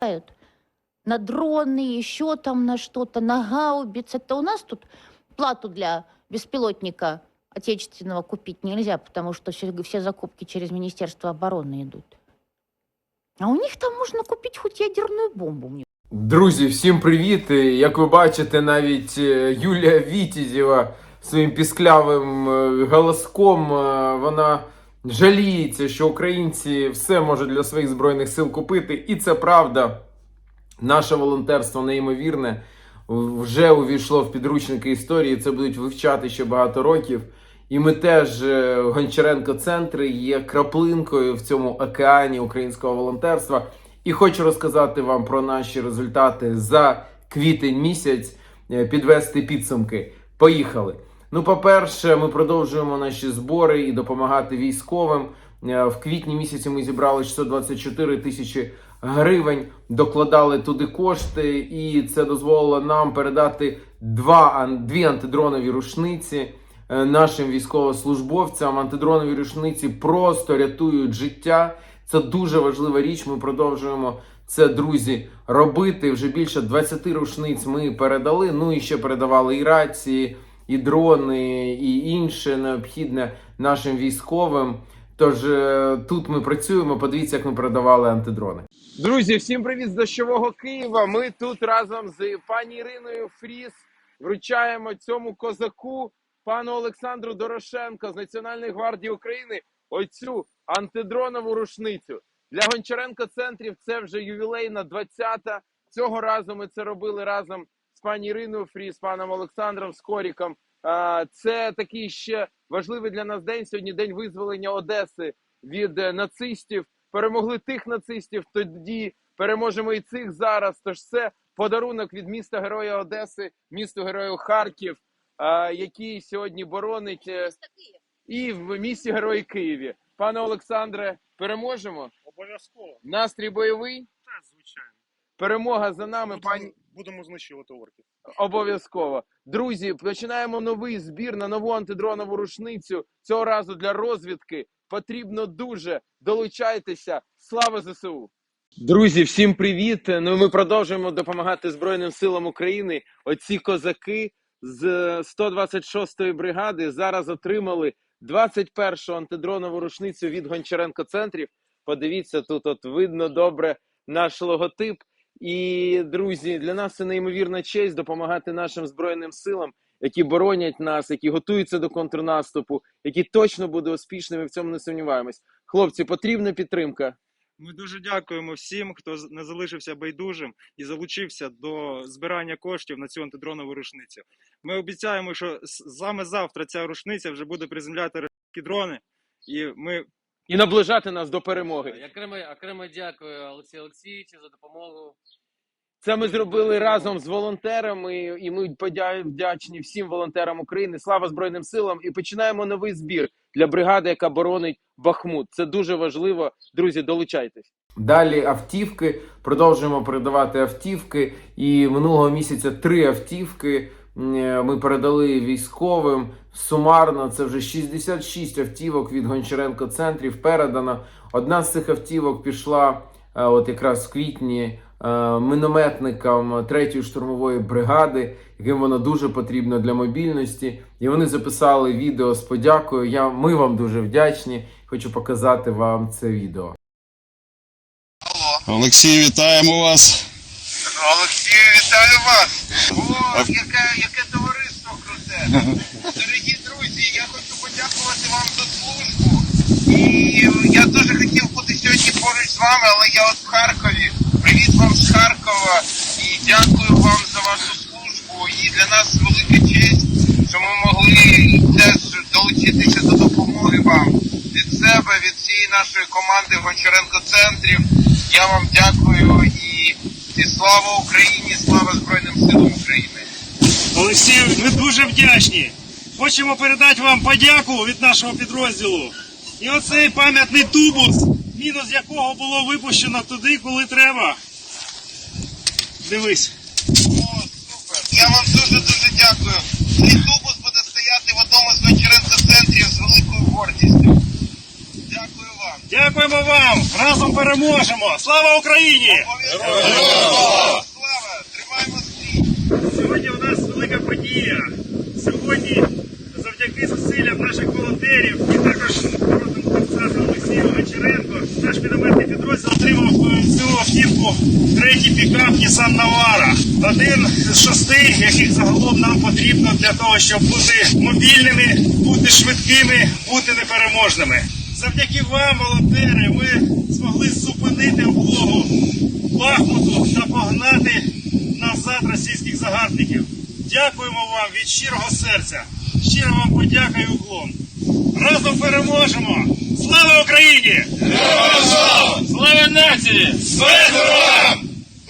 Ают на дроны, еще там на что-то, на гаубиц. Это у нас тут плату для беспилотника отечественного купить нельзя, потому что все, все закупки через Министерство обороны идут. А у них там можно купить хоть ядерную бомбу. Мне Друзі, всім привіт! І, Як ви бачите, навіть е, Юлія Вітізєва своїм пісклявим е, голоском е, вона жаліється, що українці все можуть для своїх збройних сил купити. І це правда. Наше волонтерство неймовірне вже увійшло в підручники історії. Це будуть вивчати ще багато років. І ми теж е, Гончаренко центри є краплинкою в цьому океані українського волонтерства. І хочу розказати вам про наші результати за квітень місяць, е, підвести підсумки. Поїхали. Ну, по-перше, ми продовжуємо наші збори і допомагати військовим. Е, В квітні місяці ми зібрали 624 тисячі гривень, докладали туди кошти, і це дозволило нам передати два, дві антидронові рушниці е, нашим військовослужбовцям. Антидронові рушниці просто рятують життя. Це дуже важлива річ. Ми продовжуємо це, друзі, робити. Вже більше 20 рушниць ми передали. Ну і ще передавали і рації, і дрони, і інше необхідне нашим військовим. Тож е, тут ми працюємо. Подивіться, як ми передавали антидрони. Друзі, всім привіт з дощового Києва. Ми тут разом з пані Іриною Фріс вручаємо цьому козаку, пану Олександру Дорошенко з Національної гвардії України оцю антидронову рушницю. Для Гончаренко центрів це вже ювілейна 20-та. Цього разу ми це робили разом з пані Іриною Фріс, паном Олександром Скоріком. А, Це такий ще важливий для нас день. Сьогодні день визволення Одеси від е, нацистів. Перемогли тих нацистів, тоді переможемо і цих зараз. Тож це подарунок від міста Героя Одеси, місту Героїв Харків, який сьогодні боронить е, і в місті Герої Києві. Пане Олександре, переможемо. Обов'язково. Настрій бойовий. Так, звичайно. Перемога за нами, пані. Будемо знищувати орків. Обов'язково. Друзі, починаємо новий збір на нову антидронову рушницю. Цього разу для розвідки. Потрібно дуже. Долучайтеся. Слава ЗСУ! Друзі, всім привіт! Ну ми продовжуємо допомагати Збройним силам України. Оці козаки з 126-ї бригади зараз отримали 21-шу антидронову рушницю від Гончаренко центрів. Подивіться, тут от видно добре наш логотип. І друзі, для нас це неймовірна честь допомагати нашим збройним силам, які боронять нас, які готуються до контрнаступу, які точно будуть успішними. В цьому не сумніваємось. Хлопці, потрібна підтримка. Ми дуже дякуємо всім, хто не залишився байдужим і залучився до збирання коштів на цю антидронову рушницю. Ми обіцяємо, що саме завтра ця рушниця вже буде приземляти дрони, і ми І наближати нас до перемоги. Окремо, окремо дякую Олексію Олексійовичу за допомогу. Це ми зробили разом з волонтерами, і ми вдячні всім волонтерам України. Слава Збройним силам! І починаємо новий збір для бригади, яка боронить Бахмут. Це дуже важливо. Друзі, долучайтесь. Далі автівки. Продовжуємо передавати автівки. І минулого місяця три автівки ми передали військовим. Сумарно це вже 66 автівок від Гончаренко центрів передано. Одна з цих автівок пішла е, от якраз в квітні е, мінометникам 3-ї штурмової бригади, яким воно дуже потрібно для мобільності. І вони записали відео з подякою. Я, ми вам дуже вдячні. Хочу показати вам це відео. Олексій, вітаємо вас. Олексію, вітаю вас! Яке, яке товариство круте! Дорогі друзі, я хочу подякувати вам за службу. І я дуже хотів бути сьогодні поруч з вами, але я от в Харкові. Привіт вам з Харкова і дякую вам за вашу службу. І для нас велика честь, що ми могли теж долучитися до допомоги вам від себе, від всієї нашої команди Гончаренко центрів. Я вам дякую і, і слава Україні, слава Збройним силам України. Олексій, ми дуже вдячні. Хочемо передати вам подяку від нашого підрозділу. І оцей пам'ятний тубус, мінус якого було випущено туди, коли треба. Дивись. О, супер! Я вам дуже дуже дякую. Цей тубус буде стояти в одному з Гончаренко центрів з великою гордістю. Дякую вам. Дякуємо вам! Разом переможемо! Слава Україні! Слава! Тримаємо стрій! Сьогодні у нас велика подія. Сьогодні, завдяки зусиллям наших волонтерів і також народному депутату Олексію Гончаренко, наш мінометний підрозділ отримав е, цю автівку третій пікап Nissan Navara. Один з шести, яких загалом нам потрібно для того, щоб бути мобільними, бути швидкими, бути непереможними. Завдяки вам, волонтери, ми змогли зупинити облогу Бахмуту та погнати назад російських загарбників. Дякуємо вам від щирого серця. Щиро вам подяка і уклон. Разом переможемо! Слава Україні! Слава нації! Слава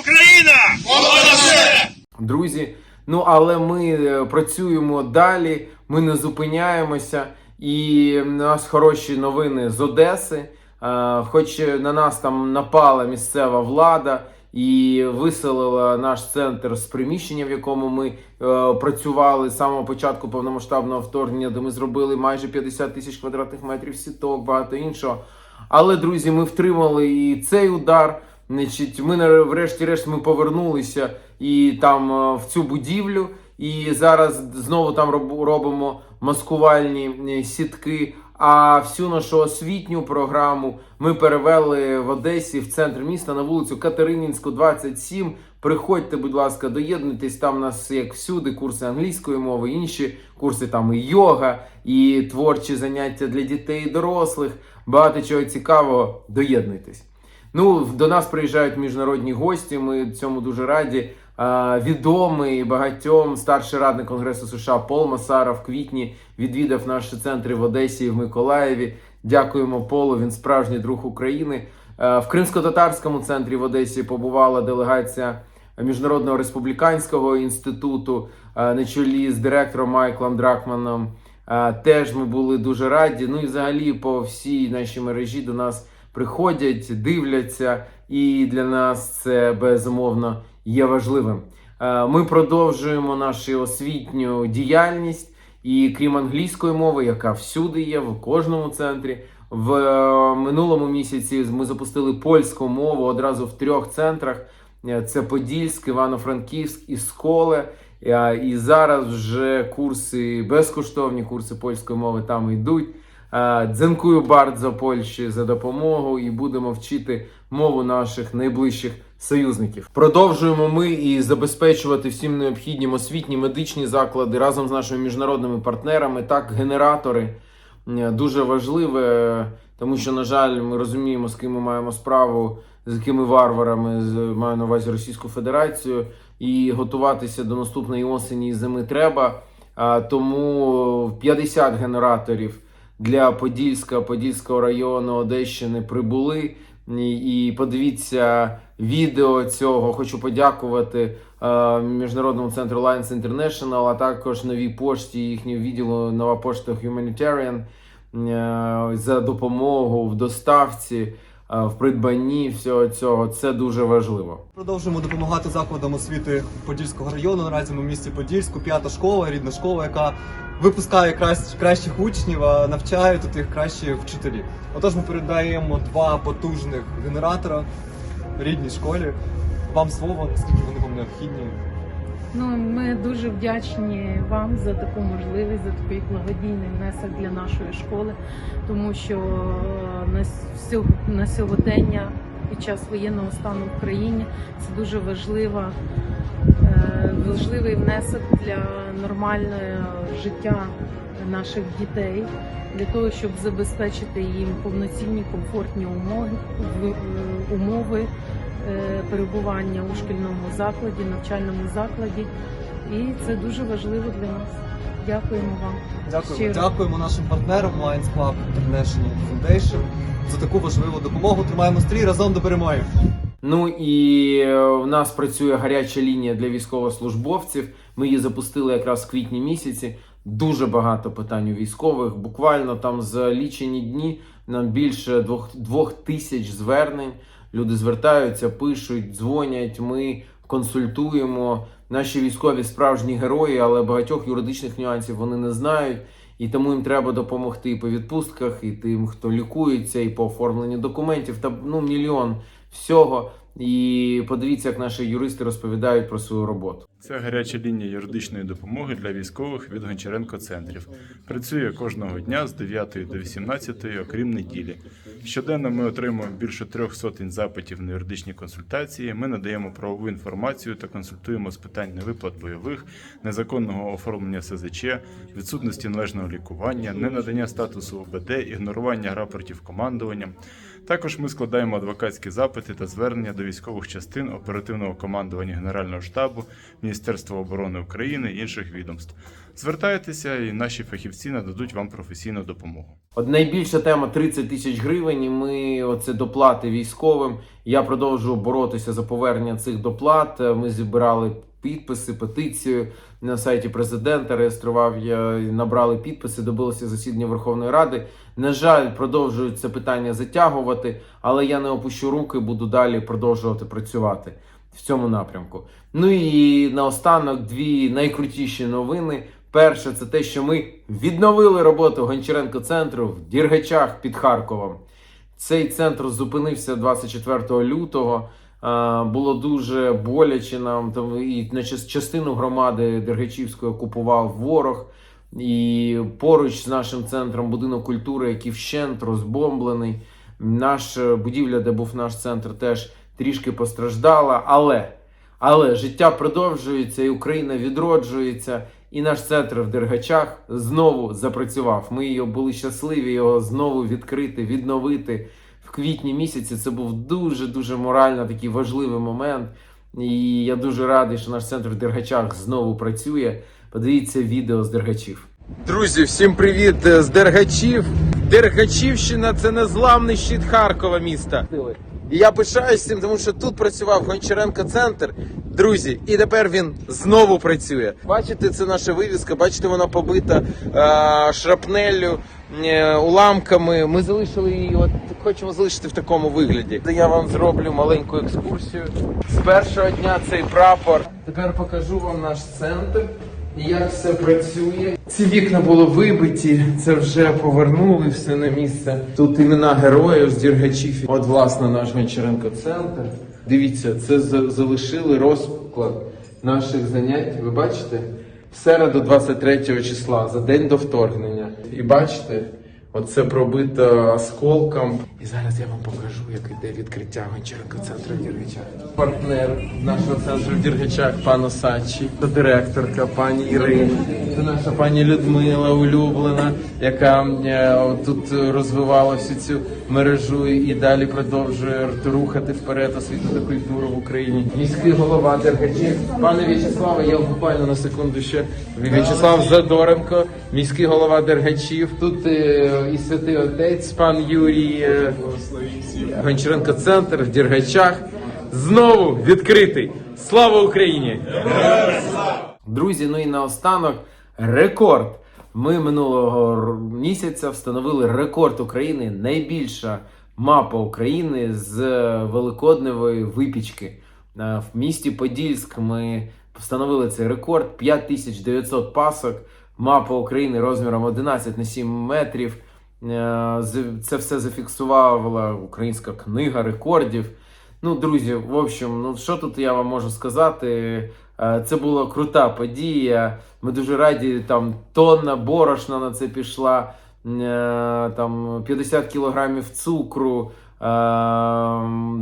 Україна! Друзі, ну але ми е, працюємо далі, ми не зупиняємося, і в нас хороші новини з Одеси. Е, Хоч на нас там напала місцева влада і виселила наш центр з приміщення, в якому ми е, працювали з самого початку повномасштабного вторгнення, де ми зробили майже 50 тисяч квадратних метрів сіток, багато іншого. Але друзі, ми втримали і цей удар. Значить, ми врешті-решт ми повернулися і там е, в цю будівлю, і зараз знову там робимо маскувальні е, сітки. А всю нашу освітню програму ми перевели в Одесі в центр міста на вулицю Катеринінську, 27. Приходьте, будь ласка, доєднуйтесь. Там у нас як всюди курси англійської мови, інші курси там і йога, і творчі заняття для дітей і дорослих. Багато чого цікавого. Доєднуйтесь. Ну, до нас приїжджають міжнародні гості. Ми цьому дуже раді. Відомий багатьом старший радник Конгресу США Пол Масара в квітні відвідав наші центри в Одесі і в Миколаєві. Дякуємо Полу. Він справжній друг України. В Кримсько-татарському центрі в Одесі побувала делегація Міжнародного республіканського інституту на чолі з директором Майклом Дракманом. Теж ми були дуже раді. Ну і взагалі по всій нашій мережі до нас приходять, дивляться, і для нас це безумовно є важливим. Е, Ми продовжуємо нашу освітню діяльність, і крім англійської мови, яка всюди є, в кожному центрі. В е, минулому місяці ми запустили польську мову одразу в трьох центрах: Е, це Подільськ, Івано-Франківськ і Сколе. І зараз вже курси безкоштовні, курси польської мови там йдуть. Дзенкую bardzo Польщі за допомогу і будемо вчити мову наших найближчих союзників. Продовжуємо ми і забезпечувати всім необхіднім освітні медичні заклади разом з нашими міжнародними партнерами. Так, генератори дуже важливе, тому що, на жаль, ми розуміємо, з ким ми маємо справу, з якими варварами маю на увазі Російську Федерацію, і готуватися до наступної осені і зими треба. А, Тому 50 генераторів для Подільська, Подільського району Одещини прибули. І подивіться відео цього. Хочу подякувати е, Міжнародному центру Lions International, а також новій пошті їхнього відділу Нова пошта Humanitarian е, за допомогу в доставці, е, в придбанні всього цього. Це дуже важливо. Продовжуємо допомагати закладам освіти Подільського району. Наразі ми в місті Подільську, п'ята школа, рідна школа, яка випускає кращ- кращих учнів, а навчає тут їх кращі вчителі. Отож, ми передаємо два потужних генератора рідній школі. Вам слово, наскільки вони вам необхідні. Ну, ми дуже вдячні вам за таку можливість, за такий благодійний внесок для нашої школи, тому що е, на на сьогодення під час воєнного стану в країні це дуже важлива, е, важливий внесок для нормального життя наших дітей, для того, щоб забезпечити їм повноцінні комфортні умови, умови е, перебування у шкільному закладі, навчальному закладі. І це дуже важливо для нас. Дякуємо вам. Дякуємо. Щиро. Дякуємо нашим партнерам Lions Club International Foundation за таку важливу допомогу. Тримаємо стрій разом до перемоги. Ну і е, в нас працює гаряча лінія для військовослужбовців. Ми її запустили якраз в квітні місяці. Дуже багато питань у військових. Буквально там за лічені дні нам більше двох, двох тисяч звернень. Люди звертаються, пишуть, дзвонять. Ми консультуємо. Наші військові справжні герої, але багатьох юридичних нюансів вони не знають. і тому їм треба допомогти і по відпустках, і тим, хто лікується, і по оформленню документів, та ну мільйон всього. І подивіться, як наші юристи розповідають про свою роботу. Це гаряча лінія юридичної допомоги для військових від Гончаренко центрів. Працює кожного дня з 9 до 18, окрім неділі. Щоденно ми отримуємо більше трьох сотень запитів на юридичні консультації. Ми надаємо правову інформацію та консультуємо з питань невиплат бойових, незаконного оформлення СЗЧ, відсутності належного лікування, ненадання статусу ОБД, ігнорування рапортів командуванням. Також ми складаємо адвокатські запити та звернення до військових частин оперативного командування Генерального штабу, Міністерства оборони України і інших відомств. Звертайтеся, і наші фахівці нададуть вам професійну допомогу. От найбільша тема 30 тисяч гривень. І ми оце доплати військовим. Я продовжую боротися за повернення цих доплат. Ми зібрали підписи, петицію на сайті президента. Реєстрував я набрали підписи, добилося засідання Верховної Ради. На жаль, продовжують це питання затягувати, але я не опущу руки, буду далі продовжувати працювати в цьому напрямку. Ну і наостанок дві найкрутіші новини. Перше, це те, що ми відновили роботу Гончаренко центру в Діргачах під Харковом. Цей центр зупинився 24 лютого. Було дуже боляче нам там і на частину громади Дергачівської окупував ворог. І поруч з нашим центром будинок культури, який вщент розбомблений. Наш е, будівля, де був наш центр, теж трішки постраждала. Але, але життя продовжується, і Україна відроджується. І наш центр в Дергачах знову запрацював. Ми були щасливі його знову відкрити, відновити квітні місяці. Це був дуже дуже морально такий важливий момент. І я дуже радий, що наш центр в Дергачах знову працює. Подивіться відео з Дергачів. Друзі, всім привіт з Дергачів. Дергачівщина це незламний щит Харкова міста. І я пишаюсь цим, тому що тут працював Гончаренко центр. Друзі, і тепер він знову працює. Бачите, це наша вивіска, бачите, вона побита е, шрапнеллю, е, уламками. Ми залишили її, от хочемо залишити в такому вигляді. Я вам зроблю маленьку екскурсію. З першого дня цей прапор. Тепер покажу вам наш центр. Як все працює. Ці вікна були вибиті, це вже повернули все на місце. Тут імена героїв з Діргачів. От, власне, наш Гончаренко центр. Дивіться, це за- залишили розклад наших занять. Ви бачите? В середу 23 числа, за день до вторгнення. І бачите, оце пробито осколком. І зараз я вам покажу, як іде відкриття Гончаренко центру в Діргачах. Партнер нашого центру в Діргачах, пан Осадчий, та директорка пані Ірина. Це наша пані Людмила улюблена, яка е, тут розвивала всю цю мережу і далі продовжує рухати вперед освіту та культуру в Україні. Міський голова Дергачів. Пане В'ячеславе, я буквально на секунду ще. В'ячеслав Задоренко, міський голова Дергачів. Тут е, і святий отець, пан Юрій е, Гончаренко центр в Дергачах. Знову відкритий. Слава Україні! Друзі, ну і наостанок рекорд. Ми минулого місяця встановили рекорд України. Найбільша мапа України з великодневої випічки. Е, В місті Подільськ ми встановили цей рекорд 5900 пасок. Мапа України розміром 11 на 7 метрів. Е, Це все зафіксувала українська книга рекордів. Ну, друзі, в общем, ну що тут я вам можу сказати? Е, Це була крута подія. Ми дуже раді. Там тонна борошна на це пішла, е, там 50 кілограмів цукру, е,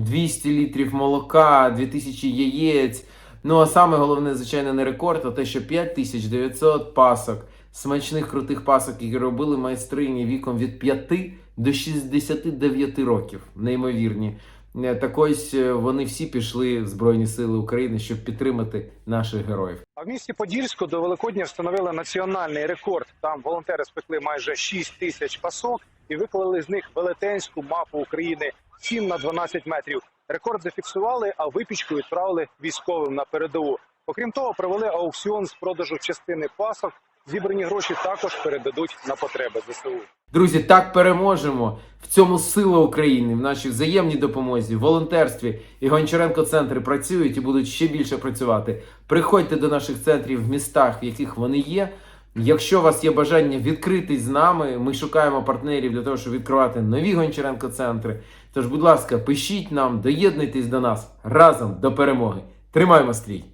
200 літрів молока, 2000 яєць. Ну а саме головне, звичайно, не рекорд, а те, що 5900 пасок, смачних крутих пасок, які робили майстрині віком від 5 до 69 років. Неймовірні. Е, Так ось е, вони всі пішли в Збройні Сили України, щоб підтримати наших героїв. А в місті Подільську до Великодня встановили національний рекорд. Там волонтери спекли майже 6 тисяч пасок і виклали з них велетенську мапу України 7 на 12 метрів. Рекорд зафіксували, а випічку відправили військовим на передову. Окрім того, провели аукціон з продажу частини пасок. Зібрані гроші також передадуть на потреби ЗСУ. Друзі, так переможемо. В цьому сила України, в нашій взаємній допомозі, волонтерстві і Гончаренко центри працюють і будуть ще більше працювати. Приходьте до наших центрів в містах, в яких вони є. Якщо у вас є бажання відкритись з нами, ми шукаємо партнерів для того, щоб відкривати нові Гончаренко центри. Тож, будь ласка, пишіть нам, доєднуйтесь до нас разом до перемоги. Тримаємо стрій!